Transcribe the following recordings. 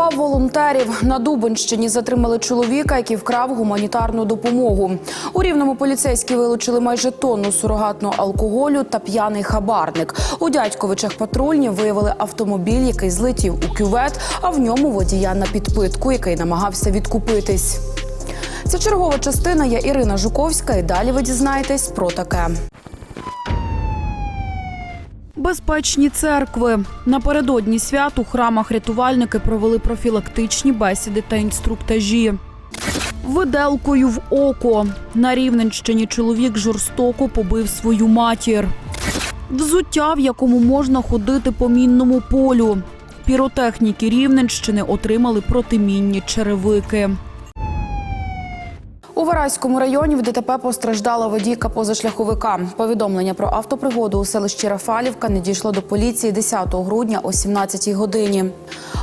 Шокував волонтерів на Дубинщині. Затримали чоловіка, який вкрав гуманітарну допомогу. У рівному поліцейські вилучили майже тонну сурогатного алкоголю та п'яний хабарник. У дядьковичах патрульні виявили автомобіль, який злетів у кювет, а в ньому водія на підпитку, який намагався відкупитись. Це чергова частина. Я Ірина Жуковська. І далі ви дізнаєтесь про таке. Безпечні церкви напередодні свят у храмах рятувальники провели профілактичні бесіди та інструктажі. Виделкою в око на Рівненщині чоловік жорстоко побив свою матір. Взуття, в якому можна ходити по мінному полю. Піротехніки Рівненщини отримали протимінні черевики. У Вараському районі в ДТП постраждала водійка позашляховика. Повідомлення про автопригоду у селищі Рафалівка не дійшло до поліції 10 грудня о 17-й годині.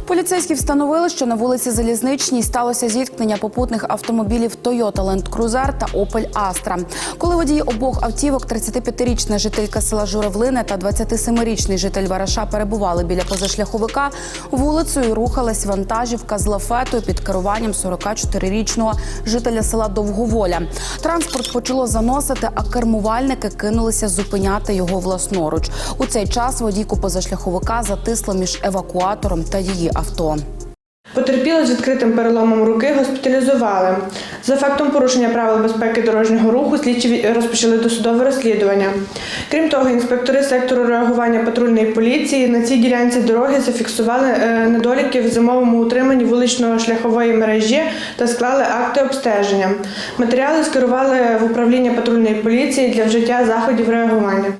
Поліцейські встановили, що на вулиці Залізничній сталося зіткнення попутних автомобілів Toyota Land Cruiser та Opel Astra. Коли водії обох автівок, 35-річна жителька села Журавлине та 27-річний житель Вараша перебували біля позашляховика, вулицею рухалась вантажівка з лафетою під керуванням 44-річного жителя села Довговоля. Транспорт почало заносити, а кермувальники кинулися зупиняти його власноруч. У цей час водійку позашляховика затисло між евакуатором та її авто. Потерпіли з відкритим переломом руки, госпіталізували. За фактом порушення правил безпеки дорожнього руху слідчі розпочали досудове розслідування. Крім того, інспектори сектору реагування патрульної поліції на цій ділянці дороги зафіксували е, недоліки в зимовому утриманні вулично-шляхової мережі та склали акти обстеження. Матеріали скерували в управління патрульної поліції для вжиття заходів реагування.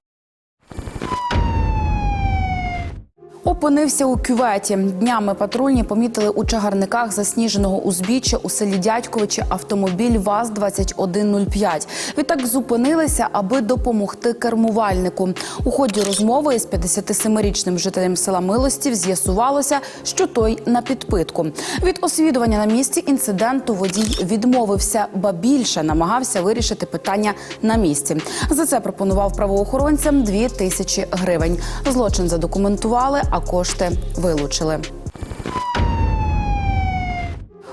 Опинився у кюветі. Днями патрульні помітили у чагарниках засніженого узбіччя у селі Дядьковичі автомобіль ВАЗ-2105. Відтак зупинилися, аби допомогти кермувальнику. У ході розмови із 57-річним жителем села Милостів з'ясувалося, що той на підпитку. Від освідування на місці інциденту водій відмовився, ба більше намагався вирішити питання на місці. За це пропонував правоохоронцям 2 тисячі гривень. Злочин задокументували, а кошти вилучили.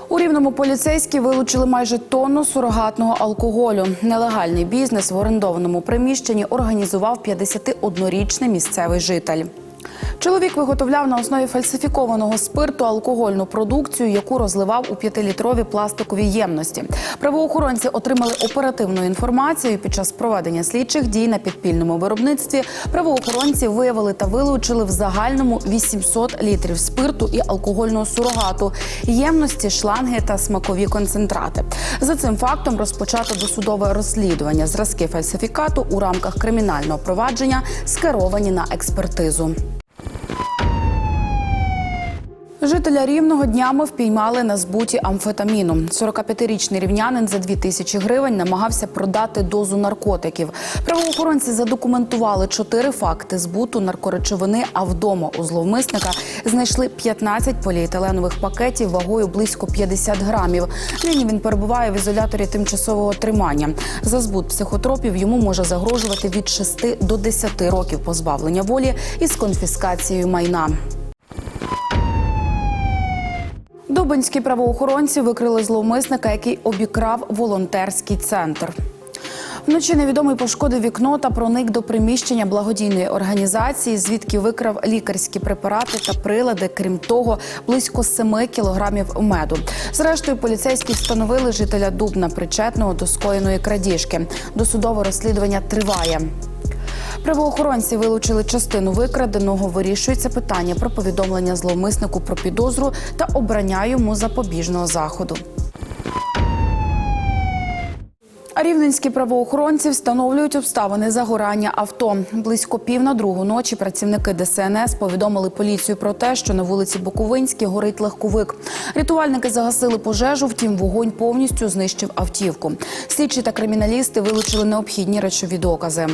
У рівному поліцейські вилучили майже тонну сурогатного алкоголю. Нелегальний бізнес в орендованому приміщенні організував 51-річний місцевий житель. Чоловік виготовляв на основі фальсифікованого спирту алкогольну продукцію, яку розливав у п'ятилітрові пластикові ємності. Правоохоронці отримали оперативну інформацію. Під час проведення слідчих дій на підпільному виробництві правоохоронці виявили та вилучили в загальному 800 літрів спирту і алкогольного сурогату, ємності, шланги та смакові концентрати. За цим фактом розпочато досудове розслідування. Зразки фальсифікату у рамках кримінального провадження скеровані на експертизу. Жителя рівного днями впіймали на збуті амфетаміну. 45-річний рівнянин за 2 тисячі гривень намагався продати дозу наркотиків. Правоохоронці задокументували чотири факти збуту наркоречовини. А вдома у зловмисника знайшли 15 поліетиленових пакетів вагою близько 50 грамів. Нині він перебуває в ізоляторі тимчасового тримання. За збут психотропів йому може загрожувати від 6 до 10 років позбавлення волі із конфіскацією майна. Дубинські правоохоронці викрили зловмисника, який обікрав волонтерський центр. Вночі невідомий пошкодив вікно та проник до приміщення благодійної організації, звідки викрав лікарські препарати та прилади. Крім того, близько 7 кілограмів меду. Зрештою, поліцейські встановили жителя Дубна, причетного до скоєної крадіжки. Досудове розслідування триває. Правоохоронці вилучили частину викраденого. Вирішується питання про повідомлення зловмиснику про підозру та обрання йому запобіжного заходу. Рівненські правоохоронці встановлюють обставини загорання авто. Близько пів на другу ночі працівники ДСНС повідомили поліцію про те, що на вулиці Буковинській горить легковик. Рятувальники загасили пожежу, втім вогонь повністю знищив автівку. Слідчі та криміналісти вилучили необхідні речові докази.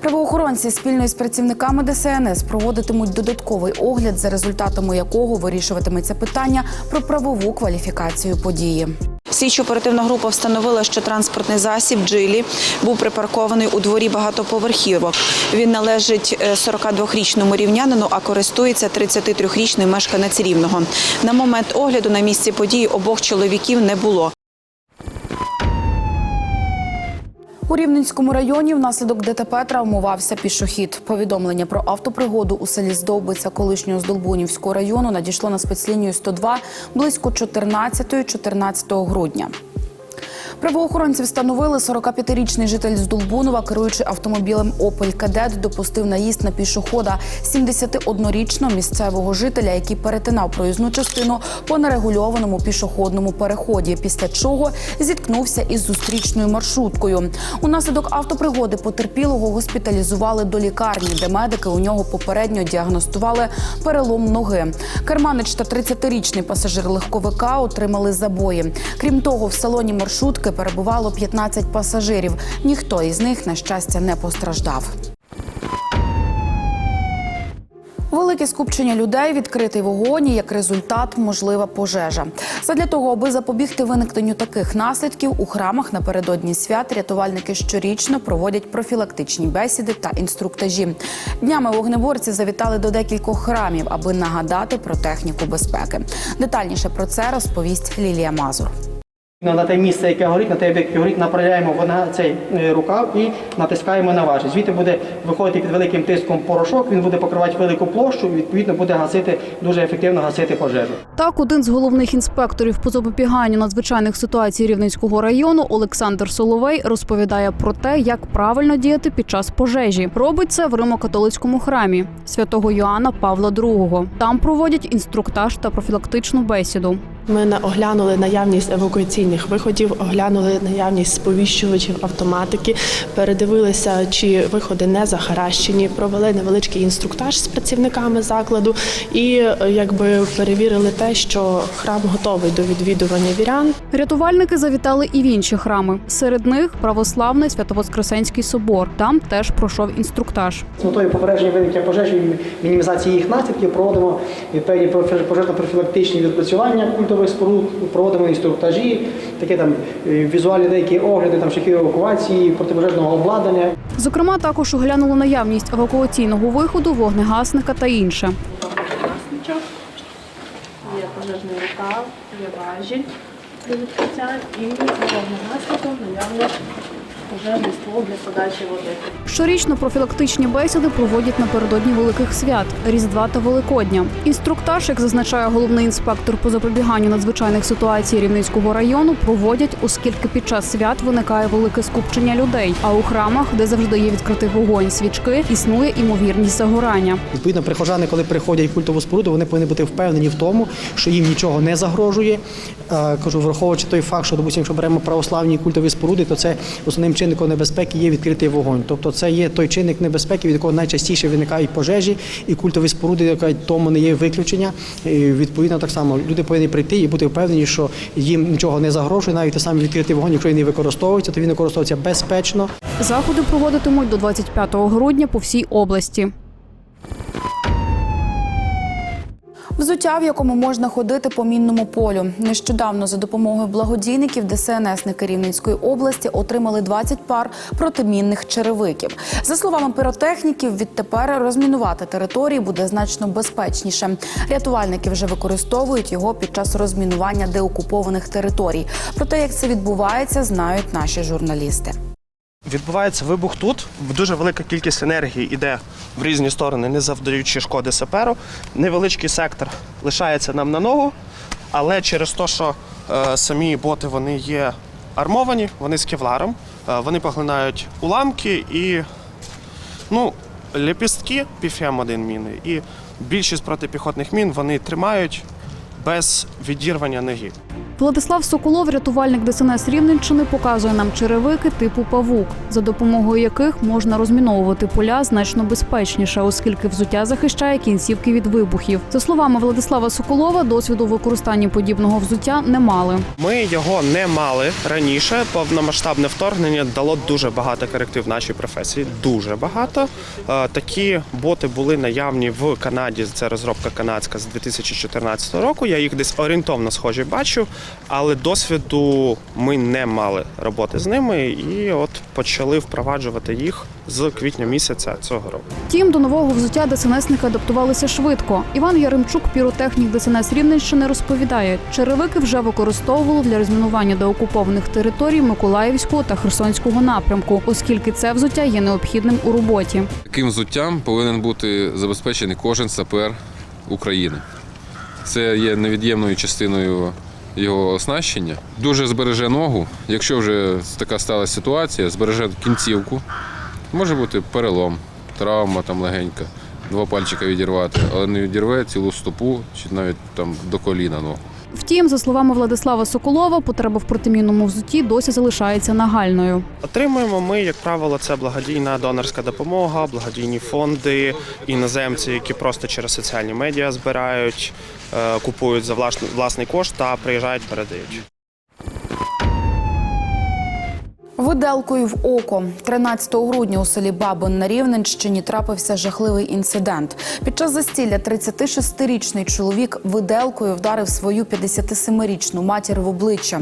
Правоохоронці спільно із працівниками ДСНС проводитимуть додатковий огляд, за результатами якого вирішуватиметься питання про правову кваліфікацію події. Слідчо-оперативна група встановила, що транспортний засіб Джилі був припаркований у дворі багатоповерхівок. Він належить е, 42-річному рівнянину, а користується 33-річний мешканець рівного. На момент огляду на місці події обох чоловіків не було. У Рівненському районі внаслідок ДТП травмувався пішохід. Повідомлення про автопригоду у селі Здовбиця колишнього Здолбунівського району надійшло на спецлінію 102 близько 14-14 грудня. Правоохоронці встановили 45-річний житель Здолбунова, керуючи автомобілем Опель Кадет, допустив наїзд на пішохода 71-річного місцевого жителя, який перетинав проїзну частину по нерегульованому пішохідному переході. Після чого зіткнувся із зустрічною маршруткою. Унаслідок автопригоди потерпілого госпіталізували до лікарні, де медики у нього попередньо діагностували перелом ноги. Керманич та 30-річний пасажир легковика отримали забої. Крім того, в салоні маршрутки перебувало 15 пасажирів. Ніхто із них, на щастя, не постраждав. Велике скупчення людей, відкритий вогонь як результат можлива пожежа. Задля того, аби запобігти виникненню таких наслідків, у храмах напередодні свят рятувальники щорічно проводять профілактичні бесіди та інструктажі. Днями вогнеборці завітали до декількох храмів, аби нагадати про техніку безпеки. Детальніше про це розповість Лілія Мазур. Ну, На те місце, яке горить, на те, яке горить, направляємо вона цей е, рукав і натискаємо на важіль. Звідти буде виходити під великим тиском порошок, він буде покривати велику площу, і відповідно буде гасити дуже ефективно гасити пожежу. Так, один з головних інспекторів по запобіганню надзвичайних ситуацій Рівненського району Олександр Соловей розповідає про те, як правильно діяти під час пожежі. Робить це в Римо-католицькому храмі святого Йоанна Павла II. Там проводять інструктаж та профілактичну бесіду. Ми на- оглянули наявність евакуаційних виходів, оглянули наявність сповіщувачів автоматики, передивилися, чи виходи не захаращені, провели невеличкий інструктаж з працівниками закладу і е, якби перевірили те, що храм готовий до відвідування вірян. Рятувальники завітали і в інші храми. Серед них православний Свято-Воскресенський собор. Там теж пройшов інструктаж. З метою попередження виникнення пожежі мінімізації їх наслідків проводимо певні профі- пожежно-профілактичні відпрацювання споруд, проводимо інструктажі, такі там е, візуальні деякі огляди, там шляхи евакуації, протипожежного обладнання. Зокрема, також оглянули наявність евакуаційного виходу, вогнегасника та інше. Гасничок, є пожежний рукав, є важіль для відкриття і вогнегасником наявний пожежний ствол для подачі води. Щорічно профілактичні бесіди проводять напередодні великих свят Різдва та Великодня. Інструктаж, як зазначає головний інспектор по запобіганню надзвичайних ситуацій Рівненського району, проводять, оскільки під час свят виникає велике скупчення людей. А у храмах, де завжди є відкритий вогонь свічки, існує імовірність загорання. Відповідно, прихожани, коли приходять в культову споруду, вони повинні бути впевнені в тому, що їм нічого не загрожує. Е, Кажу, враховуючи той факт, що допустимо, якщо беремо православні культові споруди, то це основним чинником небезпеки є відкритий вогонь. Тобто це є той чинник небезпеки, від якого найчастіше виникають пожежі, і культові споруди, яка тому не є виключення. І, відповідно, так само люди повинні прийти і бути впевнені, що їм нічого не загрожує, навіть той самий відкритий вогонь, якщо він не використовується, то він використовується безпечно. Заходи проводитимуть до 25 грудня по всій області. Взуття, в якому можна ходити по мінному полю. Нещодавно за допомогою благодійників ДСНСники Рівненської області отримали 20 пар протимінних черевиків. За словами піротехніків, відтепер розмінувати території буде значно безпечніше. Рятувальники вже використовують його під час розмінування деокупованих територій. Про те, як це відбувається, знають наші журналісти. Відбувається вибух тут. Дуже велика кількість енергії йде в різні сторони, не завдаючи шкоди саперу. Невеличкий сектор лишається нам на ногу, але через те, що е, самі боти вони є армовані, вони з кевларом, е, вони поглинають уламки і ну, лепістки PFM-1 міни. І більшість протипіхотних мін вони тримають без відірвання ноги. Владислав Соколов, рятувальник ДСНС Рівненщини, показує нам черевики типу павук, за допомогою яких можна розміновувати поля значно безпечніше, оскільки взуття захищає кінцівки від вибухів. За словами Владислава Соколова, досвіду використання подібного взуття не мали. Ми його не мали раніше. Повномасштабне вторгнення дало дуже багато коректив нашій професії. Дуже багато. Е, Такі боти були наявні в Канаді. Це розробка канадська з 2014 року. Я їх десь орієнтовно схожі бачу. Бачив, але досвіду ми не мали роботи з ними, і от почали впроваджувати їх з квітня місяця цього року. Втім, до нового взуття ДСНСники адаптувалися швидко. Іван Яремчук, піротехнік ДСНС Рівненщини, розповідає, черевики вже використовували для розмінування деокупованих територій Миколаївського та Херсонського напрямку, оскільки це взуття є необхідним у роботі. Таким взуттям повинен бути забезпечений кожен сапер України. Це є невід'ємною частиною його оснащення. Дуже збереже ногу. Якщо вже така сталася ситуація, збереже кінцівку. Може бути перелом, травма там легенька, два пальчика відірвати, але не відірве цілу стопу чи навіть там до коліна ногу. Втім, за словами Владислава Соколова, потреба в протимінному взутті досі залишається нагальною. Отримуємо ми, як правило, це благодійна донорська допомога, благодійні фонди, іноземці, які просто через соціальні медіа збирають, е, купують за власний- власний кошт та приїжджають, передають. Виделкою в око 13 грудня у селі Бабин на Рівненщині трапився жахливий інцидент. Під час застілля 36-річний чоловік виделкою вдарив свою 57-річну матір в обличчя.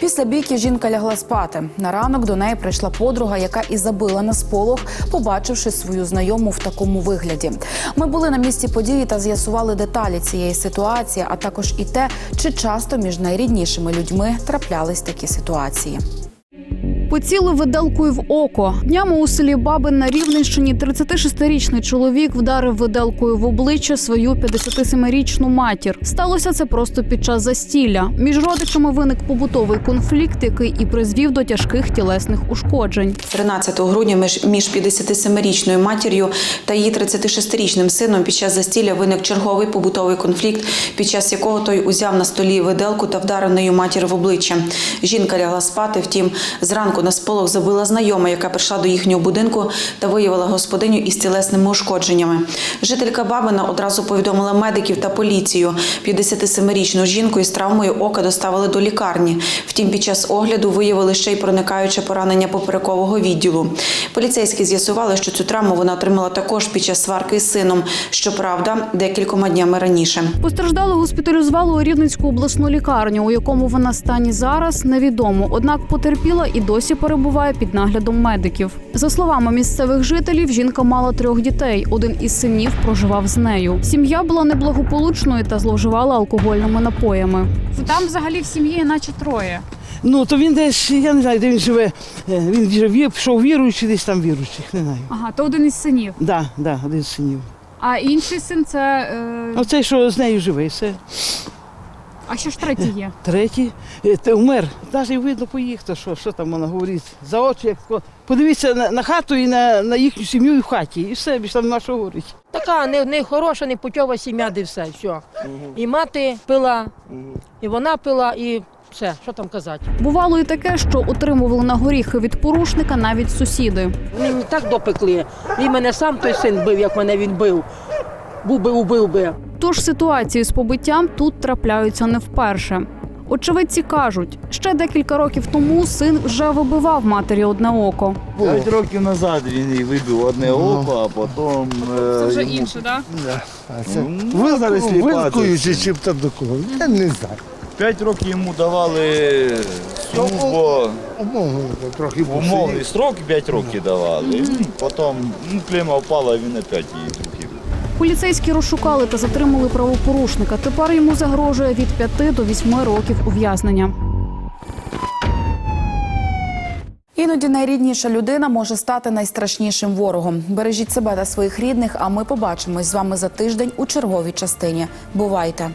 Після бійки жінка лягла спати. На ранок до неї прийшла подруга, яка і забила на сполох, побачивши свою знайому в такому вигляді. Ми були на місці події та з'ясували деталі цієї ситуації, а також і те, чи часто між найріднішими людьми траплялись такі ситуації. Поцілив виделкою в око. Днями у селі Бабин на Рівненщині 36-річний чоловік вдарив виделкою в обличчя свою 57-річну матір. Сталося це просто під час застілля. Між родичами виник побутовий конфлікт, який і призвів до тяжких тілесних ушкоджень. 13 грудня між між 57-річною матір'ю та її 36-річним сином під час застілля виник черговий побутовий конфлікт, під час якого той узяв на столі виделку та вдарив нею матір в обличчя. Жінка лягла спати. Втім, зранку на сполох забила знайома, яка прийшла до їхнього будинку та виявила господиню із тілесними ушкодженнями. Жителька Бабина одразу повідомила медиків та поліцію. 57-річну жінку із травмою ока доставили до лікарні. Втім, під час огляду виявили ще й проникаюче поранення поперекового відділу. Поліцейські з'ясували, що цю травму вона отримала також під час сварки з сином. Щоправда, декількома днями раніше. Постраждалу госпіталізували у Рівненську обласну лікарню, у якому вона стані зараз невідомо. Однак потерпіла і досі перебуває під наглядом медиків. За словами місцевих жителів, жінка мала трьох дітей. Один із синів проживав з нею. Сім'я була неблагополучною та зловживала алкогольними напоями. Там взагалі в сім'ї наче троє. Ну, то він десь, я не знаю, де він живе. Е, Він живе, пішов віруючий, десь там віруючих, не знаю. Ага, то один із синів. Да, да, один з синів. А інший син це. Е... Оцей, що з нею живе, все. А що ж третій є? Третій, е, те вмер. Навіть видно по їх, то що, що там вона говорить. За очі, як подивіться на, на хату і на, на їхню сім'ю і в хаті. І все, більше там нема що говорить. Така не, не хороша, не путьова сім'я, де все. все. І мати пила, і вона пила, і все, що там казати. Бувало і таке, що отримували на горіхи від порушника навіть сусіди. Вони мені так допекли. Він мене сам той син бив, як мене він бив. Був би, убив би. Тож ситуації з побиттям тут трапляються не вперше. Очевидці кажуть, ще декілька років тому син вже вибивав матері одне око. П'ять років назад він їй вибив одне око, а потім. Це вже інше, так? Ви зараз Вилкою чи чим там до кого? Я не знаю. П'ять років йому давали службу, Умовно, трохи умовний строк, п'ять років давали. Потім ну, клема впала, він опять її. Поліцейські розшукали та затримали правопорушника. Тепер йому загрожує від 5 до 8 років ув'язнення. Іноді найрідніша людина може стати найстрашнішим ворогом. Бережіть себе та своїх рідних. А ми побачимось з вами за тиждень у черговій частині. Бувайте!